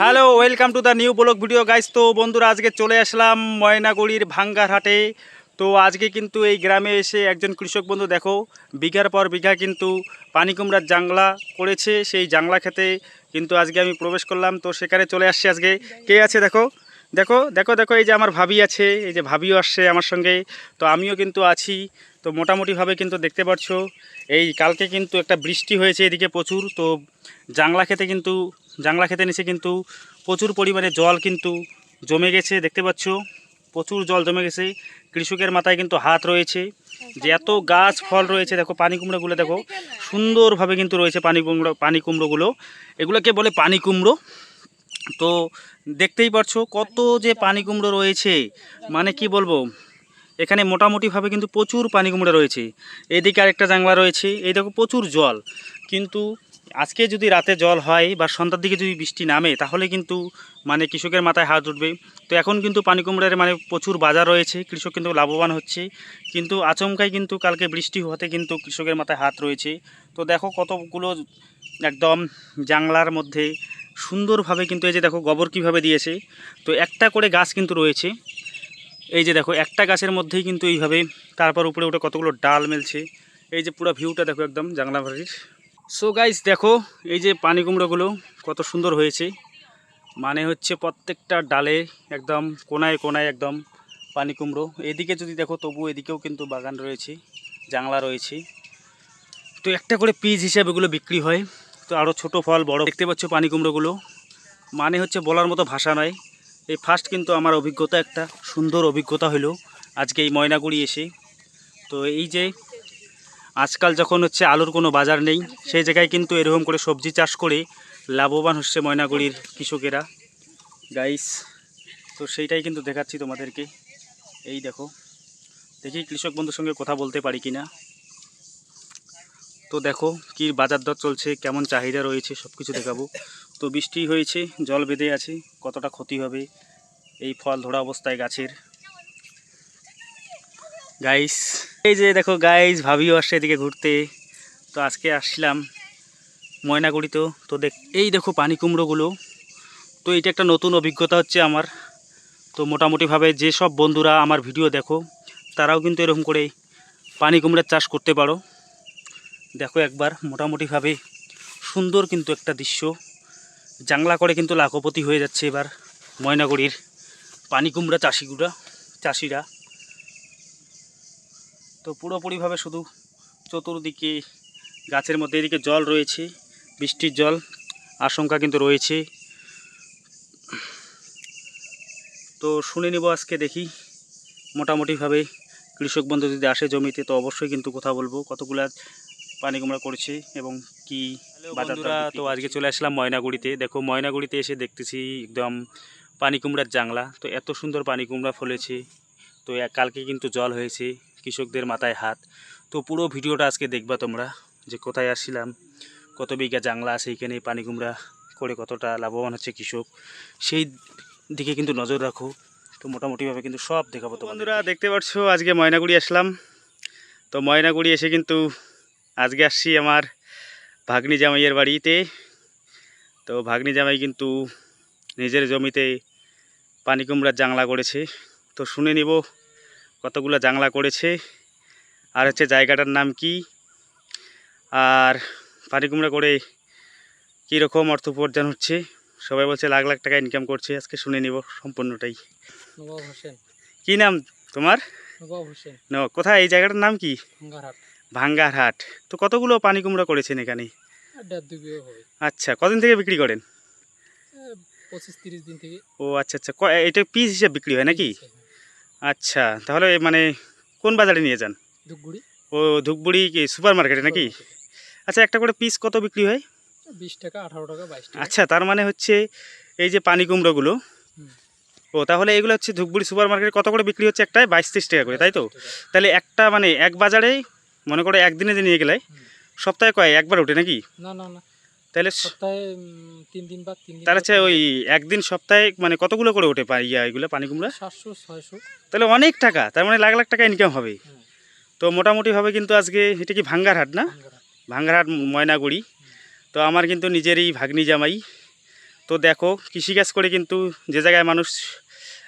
Hello welcome to the new blog video guys তো বন্ধুরা, আজকে চলে আসলাম ময়নাগুড়ির ভাঙ্গার হাটে তো আজকে কিন্তু এই গ্রামে এসে একজন কৃষক বন্ধু, দেখো, বিঘার পর বিঘা কিন্তু পানি কুমড়ার জাংলা করেছে। সেই জাংলা খেতে কিন্তু আজকে আমি প্রবেশ করলাম। তো সেখানে চলে আসছে আজকে। কে আছে, দেখো? দেখো দেখো দেখো, এই যে আমার ভাবি আছে, এই যে ভাবিও আসছে আমার সঙ্গে। তো আমিও কিন্তু আছি। তো মোটামুটিভাবে কিন্তু দেখতে পাচ্ছ, এই কালকে কিন্তু একটা বৃষ্টি হয়েছে এদিকে প্রচুর। তো জাংলা খেতে কিন্তু জাংলা খেতে নিচে কিন্তু প্রচুর পরিমাণে জল কিন্তু জমে গেছে, দেখতে পাচ্ছ? প্রচুর জল জমে গেছে। কৃষকের মাথায় কিন্তু হাত রয়েছে যে এত গাছ, ফল রয়েছে, দেখো পানি কুমড়োগুলো দেখো, সুন্দরভাবে কিন্তু রয়েছে পানি কুমড়ো, পানি কুমড়োগুলো। এগুলোকে বলে পানি কুমড়ো। তো দেখতেই পারছ কত যে পানি কুমড়ো রয়েছে। মানে কি বলব? এখানে মোটামুটিভাবে কিন্তু প্রচুর পানি কুমড়ো রয়েছে। এদিকে আরেকটা জাংলা রয়েছে, এই দেখো প্রচুর জল। কিন্তু আজকে যদি রাতে জল হয় বা সন্ধ্যার দিকে যদি বৃষ্টি নামে, তাহলে কিন্তু মানে কৃষকের মাথায় হাত উঠবে। তো এখন কিন্তু পানি কুমড়ার মানে প্রচুর বাজার রয়েছে, কৃষক কিন্তু লাভবান হচ্ছে। কিন্তু আচমকাই কিন্তু কালকে বৃষ্টি হতে কিন্তু কৃষকের মাথায় হাত রয়েছে। তো দেখো কতগুলো একদম জাংলার মধ্যে সুন্দরভাবে কিন্তু এই যে দেখো গোবর কীভাবে দিয়েছে। তো একটা করে গাছ কিন্তু রয়েছে। এই যে দেখো একটা গাছের মধ্যেই কিন্তু এইভাবে, তারপর উপরে উঠে কতগুলো ডাল মেলছে। এই যে পুরো ভিউটা দেখো একদম জাংলা বাড়ির। সো গাইস দেখো, এই যে পানি কুমড়োগুলো কত সুন্দর হয়েছে। মানে হচ্ছে প্রত্যেকটা ডালে একদম কোনায় কোনায় একদম পানি কুমড়ো। এদিকে যদি দেখো তবু এদিকেও কিন্তু বাগান রয়েছে জাংলা রয়েছে। তো একটা করে পিস হিসাবে এগুলো বিক্রি হয়। তো আরও ছোট ফল, বড়। দেখতে পাচ্ছ পানি কুমড়োগুলো। মানে হচ্ছে বলার মতো ভাষা নয়। এই ফার্স্ট কিন্তু আমার অভিজ্ঞতা একটা, সুন্দর অভিজ্ঞতা হলো। আজকে এই ময়নাগুড়ি এসে। তো এই যে আজকাল যখন হচ্ছে আলুর কোনো বাজার নেই, সেই জায়গায় কিন্তু এরকম করে সবজি চাষ করে লাভবান হচ্ছে ময়নাগুড়ির কৃষকেরা। গাইস তো সেইটাই কিন্তু দেখাচ্ছি তোমাদেরকে। এই দেখো, দেখি কৃষক বন্ধুর সঙ্গে কথা বলতে পারি কি না তো দেখো, কি বাজার দর চলছে, কেমন চাহিদা রয়েছে সব কিছু দেখাবো। তো বৃষ্টি হয়েছে, জল বেঁধে আছে, কতটা ক্ষতি হবে, এই ফল ধরা অবস্থায় গাছের। গাইস এই যে দেখো গাইজ ভাবিও আসছে এদিকে ঘুরতে। তো আজকে আসছিলাম ময়নাগুড়িতেও তো। দেখ, এই দেখো পানি কুমড়োগুলো। তো এটা একটা নতুন অভিজ্ঞতা হচ্ছে আমার। তো মোটামুটিভাবে যেসব বন্ধুরা আমার ভিডিও দেখো, তারাও কিন্তু এরকম করে পানি কুমড়ার চাষ করতে পারো। দেখো একবার, মোটামুটিভাবে সুন্দর কিন্তু একটা দৃশ্য। জাংলা করে কিন্তু লাখপতি হয়ে যাচ্ছে এবার ময়নাগুড়ির পানি কুমড়া চাষিগুলা চাষিরা। তো পুরোপুরিভাবে শুধু চতুর্দিকে গাছের মধ্যে এদিকে জল রয়েছে বৃষ্টির জল আশঙ্কা কিন্তু রয়েছে। তো শুনে নেব আজকে দেখি মোটামুটিভাবে কৃষক বন্ধু যদি আসে জমিতে তো অবশ্যই কিন্তু কথা বলব কতগুলা পানি কুমড়া করেছে এবং কি বাজার দর তো আজকে চলে আসলাম ময়নাগুড়িতে। দেখো ময়নাগুড়িতে এসে দেখতেছি একদম পানি কুমড়ার জাংলা। তো এত সুন্দর পানি কুমড়া ফলেছে তো এক- কালকে কিন্তু জল হয়েছে। কৃষকদের মাথায় হাত। তো পুরো ভিডিওটা আজকে দেখবা তোমরা, যে কোথায় আসছিলাম, কত বিঘা জাংলা আছে এখানে পানি কুমড়া করে কতটা লাভবান হচ্ছে কৃষক, সেই দিকে কিন্তু নজর রাখো। তো মোটামুটিভাবে কিন্তু সব দেখাবো তো বন্ধুরা, দেখতে পাচ্ছ, আজকে ময়নাগুড়ি আসলাম। তো ময়নাগুড়ি এসে কিন্তু আজকে আসছি আমার ভাগ্নি জামাইয়ের বাড়িতে। তো ভাগ্নি জামাই কিন্তু নিজের জমিতে পানি কুমড়ার জাংলা করেছে। তো শুনে নিব কতগুলো জাংলা করেছে আর হচ্ছে জায়গাটার নাম কি আর পানি কুমড়া করে কীরকম অর্থ উপার্জন হচ্ছে সবাই বলছে লাখ লাখ টাকা ইনকাম করছে আজকে শুনে নিব সম্পূর্ণটাই। কি নাম তোমার? ন কোথায় এই জায়গাটার নাম কি? ভাঙ্গারহাট। তো কতগুলো পানি কুমড়া করেছেন এখানে? আচ্ছা কদিন থেকে বিক্রি করেন? পঁচিশ তিরিশ দিন থেকে। ও আচ্ছা আচ্ছা এটা পিস হিসেবে বিক্রি হয় নাকি? আচ্ছা তাহলে মানে কোন বাজারে নিয়ে যান? ধূপগুড়ি। ও ধূপগুড়ি কি সুপার মার্কেটে নাকি আচ্ছা একটা করে পিস কত বিক্রি হয়? বিশ টাকা আঠারো টাকা বাইশ টাকা। আচ্ছা তার মানে হচ্ছে এই যে পানি কুমড়োগুলো ও তাহলে এগুলো হচ্ছে ধূপগুড়ি সুপার মার্কেটে কত করে বিক্রি হচ্ছে? একটায় বাইশ ত্রিশ টাকা করে তাই তো? তাহলে একটা মানে এক বাজারেই মনে করো একদিনে যে নিয়ে গেলে সপ্তাহে কয়? একবার ওঠে নাকি? না না না। তাহলে সপ্তাহে তিন দিন বা তিন দিন হচ্ছে তিন ওই একদিন সপ্তাহে মানে কতগুলো করে ওঠে পা- ইয়া এগুলো পানি কুমড়া? সাতশো ছয়শো। তাহলে অনেক টাকা তার মানে লাখ লাখ টাকা ইনকাম হবে। হ্যাঁ। তো মোটামুটিভাবে কিন্তু আজকে এটা কি ভাঙ্গারহাট না? ভাঙ্গারহাট। ভাঙ্গারহাট ময়নাগুড়ি। তো আমার কিন্তু নিজেরই ভাগ্নি জামাই। তো দেখো কৃষিকাজ করে কিন্তু যে জায়গায় মানুষ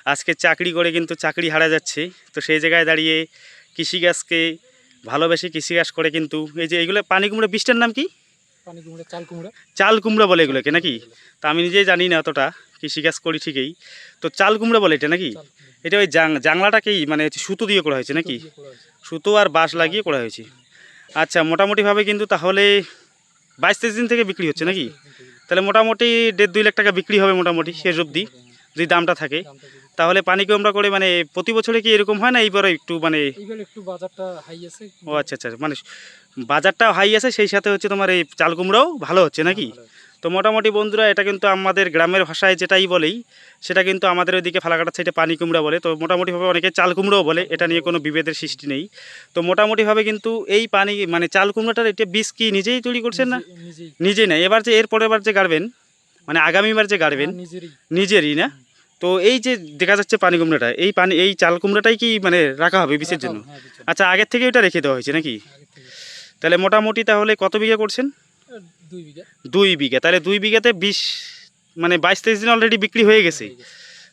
আজকে চাকরি করে কিন্তু চাকরি হারা যাচ্ছে। তো সেই জায়গায় দাঁড়িয়ে কৃষিকাজকে ভালোবেসে কৃষিকাজ করে কিন্তু এই যে এইগুলো পানি কুমড়া বীজটার নাম কি? পানি কুমড়া চাল কুমড়া। চাল কুমড়া বলে এগুলোকে নাকি? তা আমি নিজেই জানি না অতটা কৃষিকাজ করি ঠিকই। তো চাল কুমড়া বলে এটা নাকি? এটা ওই জাং জাংলাটাকেই মানে সুতো দিয়ে করা হয়েছে নাকি। সুতো আর বাঁশ লাগিয়ে করা হয়েছে। আচ্ছা মোটামুটিভাবে কিন্তু তাহলে বাইশ তেইশ দিন থেকে বিক্রি হচ্ছে নাকি? তাহলে মোটামুটি দেড় দুই লাখ টাকা বিক্রি হবে মোটামুটি শেষ অবধি। যদি দামটা থাকে। তাহলে পানি কুমড়া করে মানে প্রতি বছরে কি এরকম হয় না এইবারে একটু মানে একটু বাজারটা হাই আছে? ও আচ্ছা আচ্ছা মানে বাজারটাও হাই আছে সেই সাথে হচ্ছে তোমার এই চাল কুমড়াও ভালো হচ্ছে নাকি? ভালো তো মোটামুটি বন্ধুরা এটা কিন্তু আমাদের গ্রামের ভাষায় যেটাই বলেই সেটা কিন্তু আমাদের ওইদিকে ফালাকাটার সাইডে পানি কুমড়া বলে। তো মোটামুটিভাবে অনেকে চাল কুমড়াও বলে এটা নিয়ে কোনো বিভেদের সৃষ্টি নেই। তো মোটামুটিভাবে কিন্তু এই পানি মানে চাল কুমড়াটার এটা বীজ কি নিজেই তৈরি করছেন না? নিজে- নিজেই। না এবার যে এর পরের বার যে গাড়বেন মানে আগামীবার যে গাড়বেন নিজেরই। নিজেরই না? তো এই যে দেখা যাচ্ছে পানি কুমড়াটা এই পানি এই চাল কুমড়াটাই কি মানে রাখা হবে বিষের জন্য? হ্যাঁ। আচ্ছা আগের থেকে ওটা রেখে দেওয়া হয়েছে নাকি? তাহলে মোটামুটি তাহলে কত বিঘা করছেন? দুই বিঘা। দুই বিঘা। তাহলে দুই বিঘাতে বিশ মানে বাইশ তেইশ দিন অলরেডি বিক্রি হয়ে গেছে।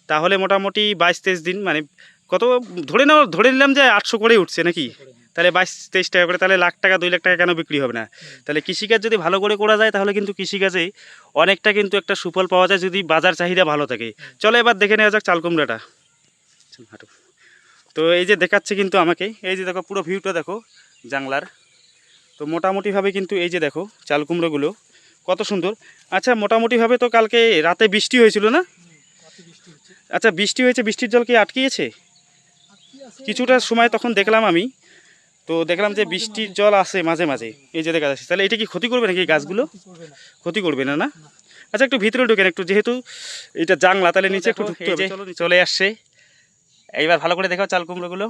তাহলে মোটামুটি বাইশ তেইশ দিন মানে কত ধরে নাও ধরে নিলাম যে আটশো করেই উঠছে নাকি? হ্যাঁ। তাহলে বাইশ তেইশ টাকা করে, তাহলে লাখ টাকা, দুই লাখ টাকা কেন বিক্রি হবে না? তাহলে কৃষিকাজ যদি ভালো করে করা যায়, তাহলে কিন্তু কৃষিকাজে অনেকটা কিন্তু একটা সুফল পাওয়া যায় যদি বাজার চাহিদা ভালো থাকে। চলো এবার দেখে নেওয়া যাক চাল কুমড়াটা। তো এই যে দেখাচ্ছে কিন্তু আমাকে, এই যে দেখো পুরো ভিউটা দেখো জাংলার তো মোটামুটিভাবে কিন্তু এই যে দেখো চাল কুমড়োগুলো, কত সুন্দর। আচ্ছা মোটামুটিভাবে তো কালকে রাতে বৃষ্টি হয়েছিল না। আচ্ছা বৃষ্টি হয়েছে, বৃষ্টির জল কি আটকিয়েছে? কিছুটা সময় তখন দেখলাম আমি। তো দেখলাম যে বৃষ্টির জল আসে মাঝে মাঝে। এই যে দেখা যাচ্ছে তাহলে এটা কি ক্ষতি করবে নাকি গাছগুলো। ক্ষতি করবে না না? আচ্ছা একটু ভিতরে ঢুকেন একটু যেহেতু এটা জাংলা তাহলে নিচে একটু ঢুকতে হবে। চলে আসছে। এইবার ভালো করে দেখাও চাল কুমড়োগুলো।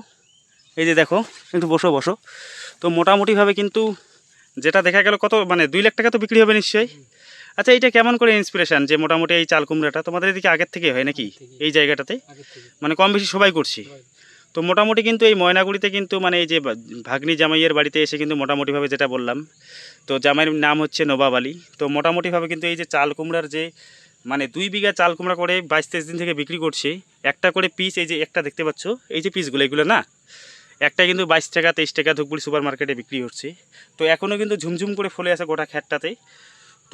এই যে দেখো একটু বসো বসো। তো মোটামুটিভাবে কিন্তু যেটা দেখা গেল কত মানে দুই লাখ টাকা তো বিক্রি হবে নিশ্চয়ই। আচ্ছা এইটা কেমন করে ইন্সপিরেশন যে মোটামুটি এই চাল কুমড়াটা তোমাদের এদিকে আগের থেকে হয় নাকি? এই জায়গাটাতে? মানে কম বেশি সবাই করছি। তো মোটামুটি কিন্তু এই ময়নাগুড়িতে কিন্তু মানে এই যে ভাগ্নি জামাইয়ের বাড়িতে এসে কিন্তু মোটামুটিভাবে যেটা বললাম, তো জামাইয়ের নাম হচ্ছে নবাব আলী। তো মোটামুটিভাবে কিন্তু এই যে চাল কুমড়ার যে মানে দুই বিঘা চাল কুমড়া করে বাইশ তেইশ দিন থেকে বিক্রি করছে, একটা করে পিস এই যে একটা দেখতে পাচ্ছ, এই যে পিসগুলো, এগুলো না? একটা কিন্তু বাইশ টাকা, তেইশ টাকা ধূপগুড়ি সুপার মার্কেটে বিক্রি হচ্ছে। তো এখনও কিন্তু ঝুমঝুম করে ফলে আছে গোটা খ্যাটটাতে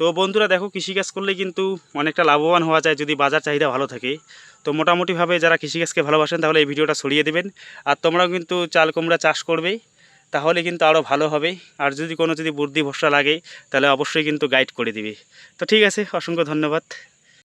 তো বন্ধুরা দেখো, কৃষিকাজ করলে কিন্তু অনেকটা লাভবান হওয়া যায় যদি বাজার চাহিদা ভালো থাকে। তো মোটামুটিভাবে যারা কৃষিকাজকে ভালোবাসেন, তাহলে এই ভিডিওটা সরিয়ে দেবেন। আর তোমরাও কিন্তু চাল কুমড়া চাষ করবে, তাহলে কিন্তু আরও ভালো হবে। আর যদি কোনো যদি বুদ্ধি ভরসা লাগে, তাহলে অবশ্যই কিন্তু গাইড করে দিবে। তো ঠিক আছে, অসংখ্য ধন্যবাদ।